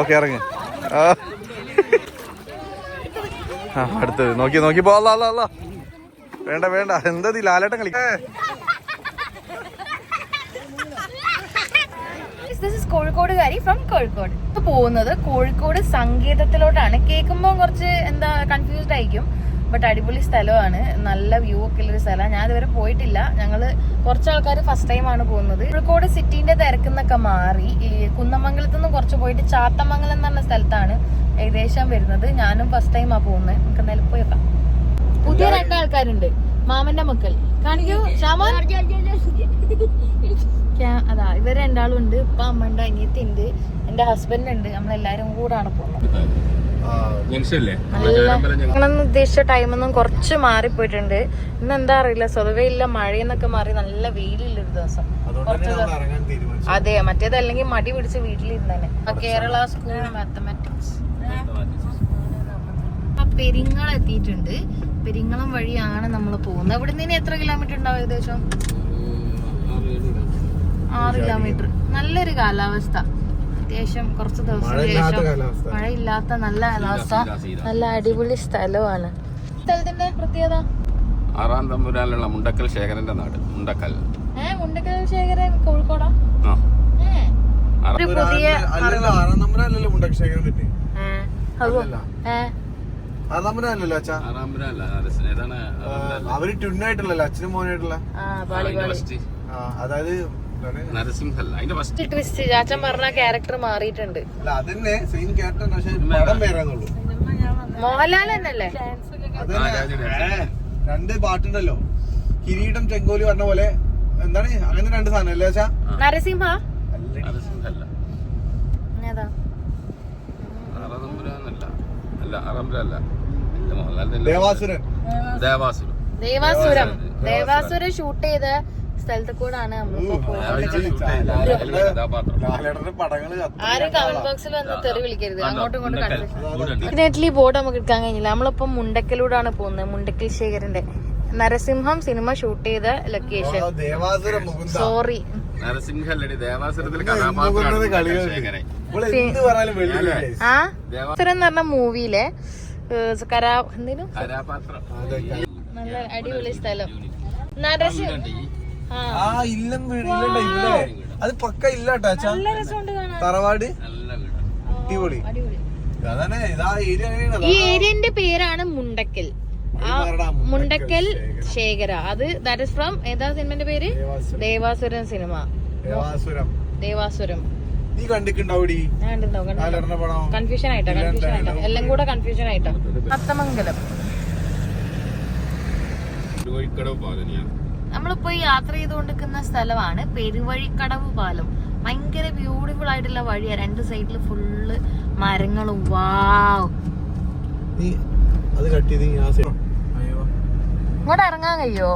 Okay ഇറങ്ങ്. ആ. അടുത്തത്. നോക്കി നോക്കി. പോ അല്ല അല്ല അല്ല വേണ്ട വേണ്ട. എന്താ ഈ ലാലേട്ടൻ കളി? കോഴിക്കോടുകാരി ഫ്രം കോഴിക്കോട്. ഇപ്പൊ പോകുന്നത് കോഴിക്കോട് സംഗീതത്തിലോട്ടാണ് കേൾക്കുമ്പോൾ കുറച്ച് എന്താ കൺഫ്യൂസ്ഡ് ആയിരിക്കും. ബട്ട് അടിപൊളി സ്ഥലമാണ്. നല്ല വ്യൂ ഒക്കെ ഉള്ളൊരു സ്ഥലമാണ് ഞാൻ ഇതുവരെ പോയിട്ടില്ല. ഞങ്ങൾ കുറച്ച് ആൾക്കാർ ഫസ്റ്റ് ടൈം ആണ് പോകുന്നത്. കോഴിക്കോട് സിറ്റിന്റെ തിരക്കുന്നൊക്കെ മാറി ഈ കുന്നമംഗലത്തു നിന്ന് കുറച്ച് പോയിട്ട് ചാത്തമംഗലം എന്ന് പറഞ്ഞ സ്ഥലത്താണ് ഏകദേശം വരുന്നത്. ഞാനും ഫസ്റ്റ് ടൈം ആ പോകുന്നത്. നമുക്ക് എന്തായാലും പോയി വെക്കാം പുതിയ രണ്ടാൾക്കാരുണ്ട് മാമന്റെ മക്കൾ. കാണിക്കൂ. ക്യാ- അതാ ഇവർ രണ്ടാളും ഉണ്ട്. ഇപ്പൊ അമ്മണ്ട് അനിയത്തി ഉണ്ട് എന്റെ ഹസ്ബൻഡ് ഉണ്ട്. നമ്മളെല്ലാരും കൂടാണ് പോകുന്നത്. ഞങ്ങളൊന്നും ഉദ്ദേശിച്ച ടൈമൊന്നും കുറച്ച് മാറിപ്പോയിട്ടുണ്ട്. ഇന്ന് എന്താ അറിയില്ല സ്വതവേ ഇല്ല മഴയെന്നൊക്കെ മാറി നല്ല വെയിലില്ല ഒരു ദിവസം. കുറച്ച് അതെ മറ്റേത് അല്ലെങ്കിൽ മടി പിടിച്ച് വീട്ടിലിരുന്നേ കേരള സ്കൂൾ മാത്തമാറ്റിക്സ് ആ. പെരിങ്ങളം എത്തിയിട്ടുണ്ട്. പെരിങ്ങളം വഴിയാണ് നമ്മൾ പോകുന്നത്. ഇവിടെ നിന്ന് എത്ര കിലോമീറ്റർ ഉണ്ടാവും ഏകദേശം? ആറ് കിലോമീറ്റർ നല്ലൊരു കാലാവസ്ഥ. അത്യാവശ്യം കുറച്ച് ദിവസം ശേഷം മഴയില്ലാത്ത നല്ല കാലാവസ്ഥ. നല്ല അടിപൊളി സ്ഥലമാണ്. സ്ഥലത്തിന്റെ പ്രത്യേകത? ആറാം തമ്പുരാനുള്ള മുണ്ടക്കൽ ശേഖരന്റെ നാട് മുണ്ടക്കൽ. മുണ്ടക്കൽ ശേഖരൻ കോഴിക്കോടാ? പുതിയ ആറാം ആറാം നമ്പരല്ലല്ലോ മുണ്ടക്ഷേഖരൻ പറ്റി തമ്പുരാനല്ല അവർ ട്വിന്നായിട്ടുള്ള അച്ഛനും മോനായിട്ടുള്ള അതായത്? നരസിംഹല്ല. അതിന്റെ ഫസ്റ്റ് ട്വിസ്റ്റ് ചാച്ചൻ പറഞ്ഞ ക്യാരക്ടർ മാറിയിട്ടുണ്ട്. അല്ല അതന്നെ സെയിം ക്യാരക്ടർ പക്ഷെ പടം വേറെന്നുള്ളൂ മോഹൻലാൽ തന്നെയല്ലേ? രണ്ട് പാട്ടുണ്ടല്ലോ. കിരീടം ചെങ്കോലി പറഞ്ഞ പോലെ എന്താണ്? അങ്ങനെ രണ്ട് സാധനം അല്ലേ നരസിംഹ? നരസിംഹല്ല. ദേവാസുരൻ. ദേവാസുരം. ദേവാസുരം ദേവാസുരം ഷൂട്ട് ചെയ്ത സ്ഥലത്ത് കൂടാണ് ആരും കമന്റ് ബോക്സിൽ വന്ന് തെറി വിളിക്കരുത്. അങ്ങോട്ടും ഇങ്ങോട്ടും. ഡെഫിനറ്റ്ലി ബോർഡ് നമുക്ക് എടുക്കാൻ കഴിഞ്ഞില്ല. നമ്മളിപ്പോ മുണ്ടക്കലൂടാണ് പോകുന്നത്. മുണ്ടക്കൽ ശേഖരന്റെ നരസിംഹം സിനിമ ഷൂട്ട് ചെയ്ത ലൊക്കേഷൻ സോറി നരസിംഹല്ലടി ദേവാസുരത്തിലെ മുകുന്ദന്റെ കഥാപാത്രമാണ് കളികൾ മുണ്ടക്കൽ ശേഖരൻ. ഇപ്പോൾ എന്ത് പറഞ്ഞാലും വെള്ളിയില്ലേ ആ? ദേവാ- സുരം എന്ന് പറഞ്ഞ മൂവിയിലെ കരാ എന്തിനും? നല്ല അടിപൊളി സ്ഥലം. നരസിംഹ ആ. ഇല്ലം വീട് ഇല്ലണ്ട ഇല്ലേ അത് പക്ക ഇല്ല കാണാൻ. തറവാട്? അടിപൊളി. അടിപൊളി. ഇതാ ഏരിയ ഈ ഏരിയന്റെ പേരാണ് മുണ്ടക്കൽ. ആ മുണ്ടക്കൽ ശേഖര. അത് ദാറ്റ് ഇസ് ഫ്രം ഏതാ സിനിമന്റെ പേര്? ദേവാസുരം. സിനിമ. ദേവാസുരം. ദേവാസുരം. നീ കണ്ടിട്ടുണ്ടാവൂടി. കൺഫ്യൂഷൻ ആയിട്ടാ കൺഫ്യൂഷൻ ആയിട്ടാ. എല്ലാം കൂടെ കൺഫ്യൂഷൻ ആയിട്ടാ. അത്തമംഗലം. കോഴിക്കടവ് പാലനിയാണ് നമ്മളിപ്പോ യാത്ര ചെയ്തുകൊണ്ടിരിക്കുന്ന സ്ഥലമാണ് പെരുവഴിക്കടവ് പാലം. ഭയങ്കര ബ്യൂട്ടിഫുൾ ആയിട്ടുള്ള വഴിയാ. രണ്ട് സൈഡിൽ ഫുള്ള് മരങ്ങളും. വാവ് അത് ഇങ്ങോട്ട് ഇറങ്ങാൻ കഴിയോ?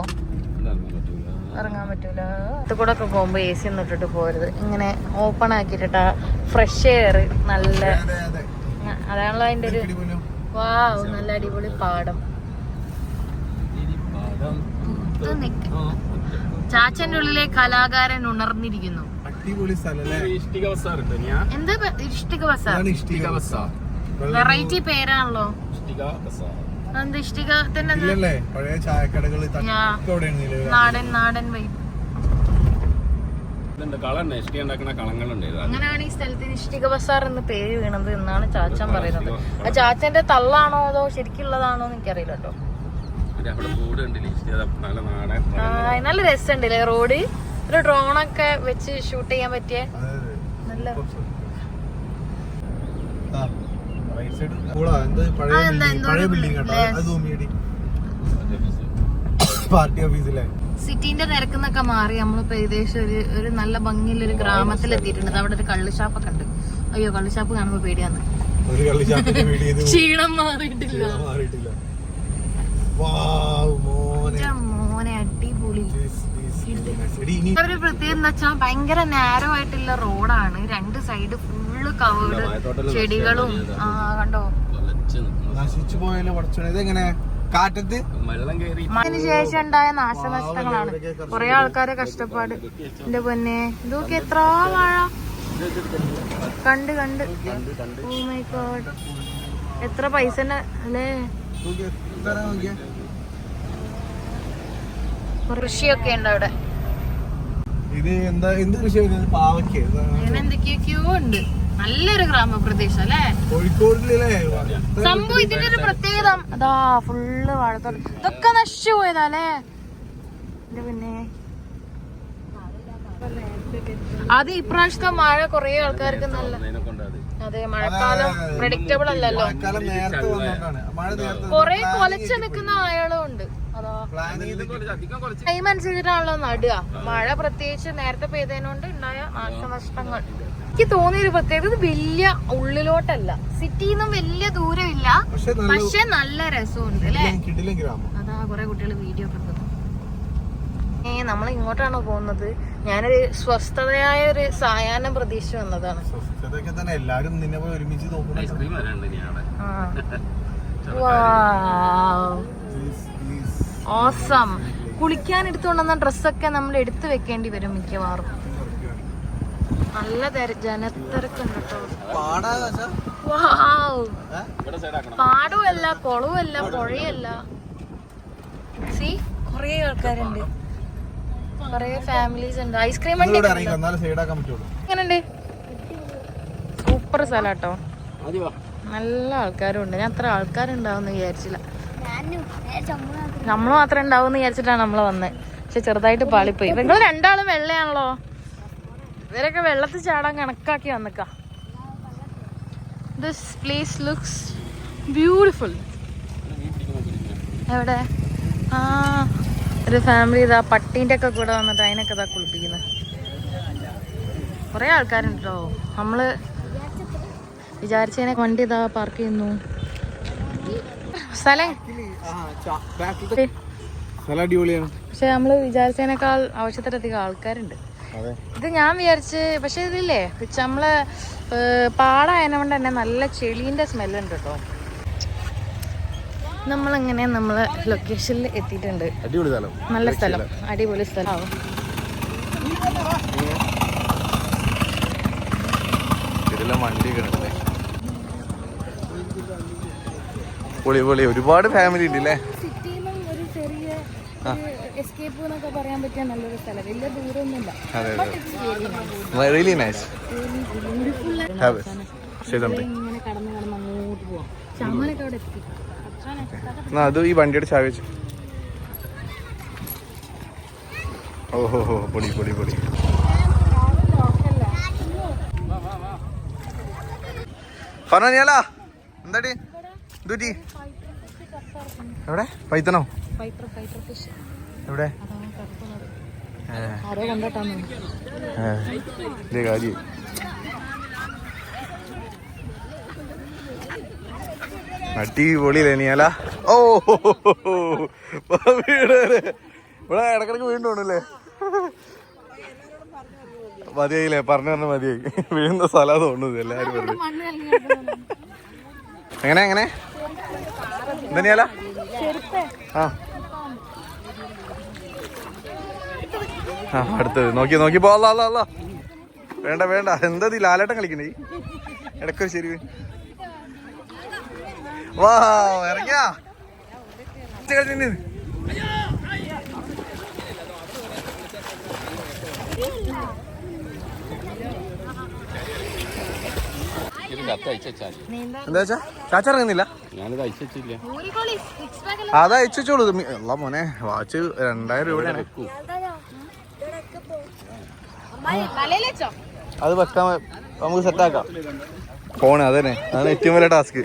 ഇറങ്ങാൻ പറ്റൂല. ഇത് കൂടെ ഒക്കെ പോകുമ്പോ എ സി ഒന്നും ഇട്ടിട്ട് പോരുത്. ഇങ്ങനെ ഓപ്പൺ ആക്കിയിട്ടാ ഫ്രഷ് എയർ നല്ല അതെ അതെ അതാണല്ലോ അതിന്റെ ഒരു വാ വാവ് നല്ല അടിപൊളി പാടം. നിക്ക്. ചാച്ചന്റെ ഉള്ളിലെ കലാകാരൻ ഉണർന്നിരിക്കുന്നു. അടിപൊളി എന്ത് ഇഷ്ടിക വെറൈറ്റി പേരാണല്ലോ. എന്ത് നാടൻ നാടൻ വൈബ്. അങ്ങനെയാണ് ഈ സ്ഥലത്തിന് ഇഷ്ടിക ബസാർ എന്ന് പേര് വീണത് എന്നാണ് ചാച്ചൻ പറയുന്നത്? ആ ചാച്ചന്റെ തള്ളാണോ അതോ ശരിക്കുള്ളതാണോ എന്ന് എനിക്കറിയില്ല കേട്ടോ അവിടെ ബോർഡ് കണ്ടില്ലേ? ഇഷ്ടിക നല്ല നാടൻ ആ, നല്ല രസമുണ്ടല്ലേ റോഡ്? ഒരു ഡ്രോണൊക്കെ വെച്ച് ഷൂട്ട് ചെയ്യാൻ പറ്റിയ? നല്ല സിറ്റിന്റെ തിരക്കുന്നൊക്കെ മാറി. നമ്മളിപ്പോ ഏകദേശം ഒരു ഒരു നല്ല ഭംഗിയുള്ള ഒരു ഗ്രാമത്തിൽ എത്തിയിട്ടുണ്ട്. അവിടെ ഒരു കള്ളുഷാപ്പൊക്കെ ഉണ്ട്. അയ്യോ കള്ളുഷാപ്പ് കാണുമ്പോ പേടിയാന്ന്. ക്ഷീണം മാറിയിട്ടില്ല. മാറിയിട്ടില്ല. മോനെ. അടിപൊളി. ഒരു പ്രത്യേകത എന്താ വെച്ചാൽ ഭയങ്കര നാരോ ആയിട്ടുള്ള റോഡാണ് രണ്ട് സൈഡ് ഫുള്ള് കവേർഡ് ചെടികളും. ആ കണ്ടോ. നശിച്ചു പോയാലോ ഇതെങ്ങനെ? കാറ്റത്ത്? അതിന് ശേഷം ഉണ്ടായ നാശനഷ്ടങ്ങളാണ്. കുറെ ആൾക്കാരെ കഷ്ടപ്പാട്. എന്റെ പൊന്നെ ഇതൊക്കെ എത്ര വാഴ? കണ്ട് കണ്ട്. ഓ മൈ ഗോഡ് എത്ര പൈസ അല്ലേ? കൃഷിയൊക്കെ ഉണ്ട് അവിടെ. ഇത് എന്താ എന്ത് കൃഷി പാവയ്ക്ക. അങ്ങനെ എന്തൊക്കെയൊക്കെയോ ഉണ്ട്. നല്ലൊരു ഗ്രാമപ്രദേശം അല്ലേ? കോഴിക്കോടിലല്ലേ? സംഭവം ഇതിന്റെ ഒരു പ്രത്യേകത. അതാ ഫുള്ള് വാഴത്തോട് ഇതൊക്കെ നശിച്ചു പോയതാല്ലേ? ഇത് പിന്നെ. അത് ഇപ്രാവശ്യത്തെ മഴ കൊറേ ആൾക്കാർക്ക് നല്ല അതെ മഴക്കാലം പ്രഡിക്റ്റബിൾ അല്ലല്ലോ. മഴക്കാലം നേരത്തെ വന്നോണ്ടാണ്. മഴ നേരത്തെ കൊറേ കൊലച്ചു നിൽക്കുന്ന ആളും ഉണ്ട് ടൈം അനുസരിച്ചിട്ടാണല്ലോ നടുക. മഴ പ്രത്യേകിച്ച് നേരത്തെ പെയ്തതിനോണ്ട് ഉണ്ടായ നാശനഷ്ടങ്ങൾ. എനിക്ക് തോന്നിയ ഒരു പ്രത്യേകത ഇത് വലിയ ഉള്ളിലോട്ടല്ല. സിറ്റിയിൽ നിന്നും വലിയ ദൂരമില്ല. പക്ഷെ നല്ല രസമുണ്ട് അല്ലേ? കിടിലൻ ഗ്രാമം. അതാ കൊറേ കുട്ടികൾ വീഡിയോ ഒക്കെ നമ്മൾ ഇങ്ങോട്ടാണോ പോകുന്നത്? ഞാനൊരു സ്വസ്ഥതയായ ഒരു സായാഹ്നം പ്രതീക്ഷ വന്നതാണ്. സ്വസ്ഥതയൊക്കെ തന്നെ എല്ലാരും നിന്നെ പോയി ഒരുമിച്ച്. ഓസം കുളിക്കാൻ എടുത്തുകൊണ്ടുവന്ന ഡ്രസ്സൊക്കെ നമ്മൾ എടുത്തു വെക്കേണ്ടി വരും മിക്കവാറും. നല്ല തിര ജനത്തിരക്കുണ്ട് കേട്ടോ പാടുമല്ല കുളവുമല്ല പുഴയല്ല സി കൊറേ ആൾക്കാരുണ്ട്. കൊറേ ഫാമിലീസ് ഉണ്ട്. ഐസ്ക്രീം വണ്ടി എങ്ങനെയുണ്ട്? സൂപ്പർ സ്ഥലം കേട്ടോ നല്ല ആൾക്കാരും ഉണ്ട്. ഞാൻ അത്ര ആൾക്കാരുണ്ടാവും വിചാരിച്ചില്ല. നമ്മൾ മാത്രം ഉണ്ടാവും. വിചാരിച്ചിട്ടാണ് നമ്മൾ വന്നത് പക്ഷെ ചെറുതായിട്ട് പാളിപ്പോയി. നിങ്ങൾ രണ്ടാളും വെള്ളയാണല്ലോ? ഇവരൊക്കെ വെള്ളത്തിൽ ചാടാൻ കണക്കാക്കി വന്നിക്ക. ദിസ് പ്ലേസ് ലുക്സ് ബ്യൂട്ടിഫുൾ എവിടെ? ആ. ഒരു ഫാമിലി ഇതാ പട്ടീന്റെ ഒക്കെ കൂടെ വന്നിട്ട് അതിനൊക്കെ ഇതാ കുളിപ്പിക്കുന്നത് കുറേ ആൾക്കാരുണ്ട്? കേട്ടോ നമ്മൾ വിചാരിച്ചതിനെ വണ്ടി ഇതാ പാർക്ക് ചെയ്യുന്നു. സ്ഥലം? പക്ഷെ നമ്മൾ വിചാരിച്ചതിനേക്കാൾ ആവശ്യത്തിലധികം ആൾക്കാരുണ്ട്. ഇത് ഞാൻ വിചാരിച്ച് പക്ഷെ ഇതില്ലേ നമ്മൾ പാടായതുകൊണ്ട് തന്നെ നല്ല ചെളീന്റെ സ്മെല്ലുണ്ട് കേട്ടോ. നമ്മളങ്ങനെ നമ്മളെ ലൊക്കേഷനിൽ എത്തിയിട്ടുണ്ട്. അടിപൊളി സ്ഥലം. നല്ല സ്ഥലം. അടിപൊളി സ്ഥലമാവും പൊളി പൊളി. ഒരുപാട് ഫാമിലി ഉണ്ട് അല്ലേ സിറ്റിയിൽ ഒരു ചെറിയ എസ്കേപ്പ് എന്നൊക്കെ പറയാൻ പറ്റിയ നല്ലൊരു സ്ഥലം. വലിയ ദൂരമൊന്നുമില്ല. അതെ അതെ റിയലി നൈസ് ഇങ്ങനെ കടന്ന് കടന്ന് അങ്ങോട്ട് പോവാം. ചമ്മനൊക്കെ അവിടെ എത്തി. എന്നാ അത് ഈ വണ്ടിയുടെ ചാവി വെച്ച്. ഓഹോ ഹോ പൊളി പൊളി പൊളി പറഞ്ഞാലാ എന്താടി? ദൂറ്റി എവിടെ? പൈത്തനോ? എവിടെ? ഏ, കാര്യം. അടിപൊളിയില്ലേ നീയാല ഓ ഇവിടെ ഇടക്കിടക്ക് വീണ്ടും ഉണ്ടല്ലേ മതിയായില്ലേ? പറഞ്ഞു പറഞ്ഞ മതിയായി വീഴുന്ന സ്ഥലം തോന്നുന്നത് എല്ലാരും പറഞ്ഞു. എങ്ങനെ എങ്ങനെ? എന്താ ആ. ആ അടുത്തത്. നോക്കി നോക്കി. പോ അല്ല അല്ല വേണ്ട വേണ്ട. എന്താ ഈ ലാലേട്ടൻ കളിക്കണേ? ഇടക്കൊരു ശരി. വാ ഇറങ്ങിയാ. എന്താ വെച്ചാ? ചാച്ച ഇറങ്ങുന്നില്ല? ഞാനിത് അയച്ചില്ല ഊരിക്കോളി സിക്സ് പാക്ക് അത് അയച്ചോളൂ അല്ല മോനെ വാച്ച് രണ്ടായിരം രൂപയാണ് അത് വെക്കാൻ നമുക്ക് സെറ്റാക്കാം ഫോണ് അതന്നെ. അതാണ് ഏറ്റവും വലിയ ടാസ്ക്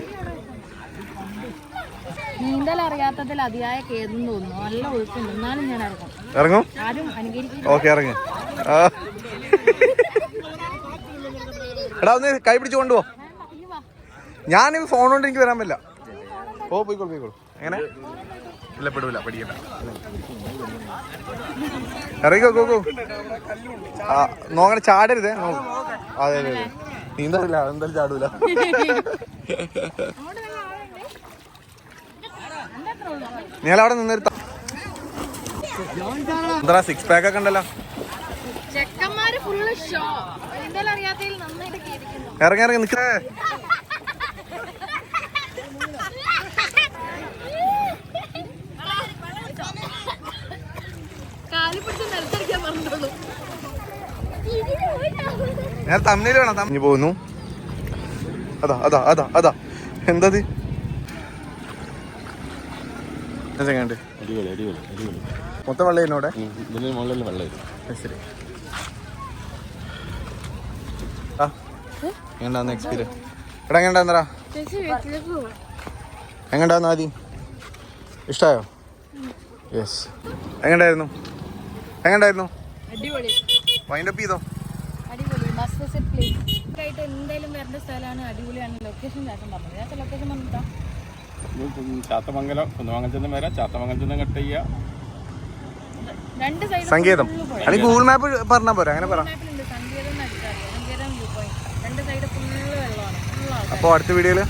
നീന്തൽ അറിയാത്തതിൽ അതിയായ കേതും തോന്നുന്നു. നല്ല ഒഴുക്കുണ്ട്. എന്നാലും ഞാൻ ഇറങ്ങും. ഇറങ്ങും? ആരും അനുകരിക്കും ഓക്കെ ഇറങ്ങ്. എടാ ഒന്ന് കൈ പിടിച്ച് കൊണ്ടുപോ. ഞാൻ ഫോൺ കൊണ്ട് എനിക്ക് വരാൻ പറ്റില്ല. ഓ പോയിക്കോളൂ പോയിക്കോളൂ. എങ്ങനെ? ഇല്ല പെടൂല പഠിക്കണ്ട ഇറങ്ങിക്കോ ഗോ ആ നോക്കണ ചാടരുതേ നോക്ക്. അതെ അതെ നീന്തറില്ല എന്തായാലും ചാടൂല. നീ അവിടെ നിന്നെടുത്ത എന്താ സിക്സ് പാക്ക് ഒക്കെ ഉണ്ടല്ലോ. ചെക്കന്മാര് ഫുള്ള് ഷോ അറിയാത്തതിൽ നന്നായിട്ട് ഇറങ്ങി ഇറങ്ങി നിൽക്കേ ഞാൻ തമ്മിൽ വേണം തമ്മിൽ പോകുന്നു. അതാ അതാ അതാ അതാ. എന്തത്? എങ്ങനെയുണ്ട് അടിപൊളി അടിപൊളി അടിപൊളി. മൊത്തം വെള്ളം എന്നോടെ ഇതിന് മുകളിൽ വെള്ളം ശരി. ആ. എങ്ങനെയാന്ന് എക്സ്പീരിയൻസ് എടാ എങ്ങനെയുണ്ടായിരുന്നടാ എങ്ങനെയുണ്ടായിരുന്നു ആദ്യം? ഇഷ്ടമായോ യെസ് എങ്ങനെയായിരുന്നു എങ്ങനെയായിരുന്നു അടിപൊളി. വൈൻഡപ്പ് ചെയ്തോ? എന്തായാലും വരേണ്ട സ്ഥലമാണ് അടിപൊളിയാണ് ലൊക്കേഷൻ ചേട്ടൻ പറഞ്ഞത്. ഞാൻ ലൊക്കേഷൻ പറഞ്ഞിട്ടാ. ചാത്തമംഗലം കുന്നമംഗലത്തിൽ നിന്ന് വരാം. ചാത്തമംഗലത്തിൽ നിന്ന് കട്ട് ചെയ്യുക. രണ്ട് സൈഡ് സംഗീതം. അല്ലെങ്കിൽ ഗൂഗിൾ മാപ്പ് പറഞ്ഞാൽ പോരാ അങ്ങനെ പറ. സങ്കേതം സങ്കേതം അപ്പോൾ അടുത്ത വീഡിയോയിൽ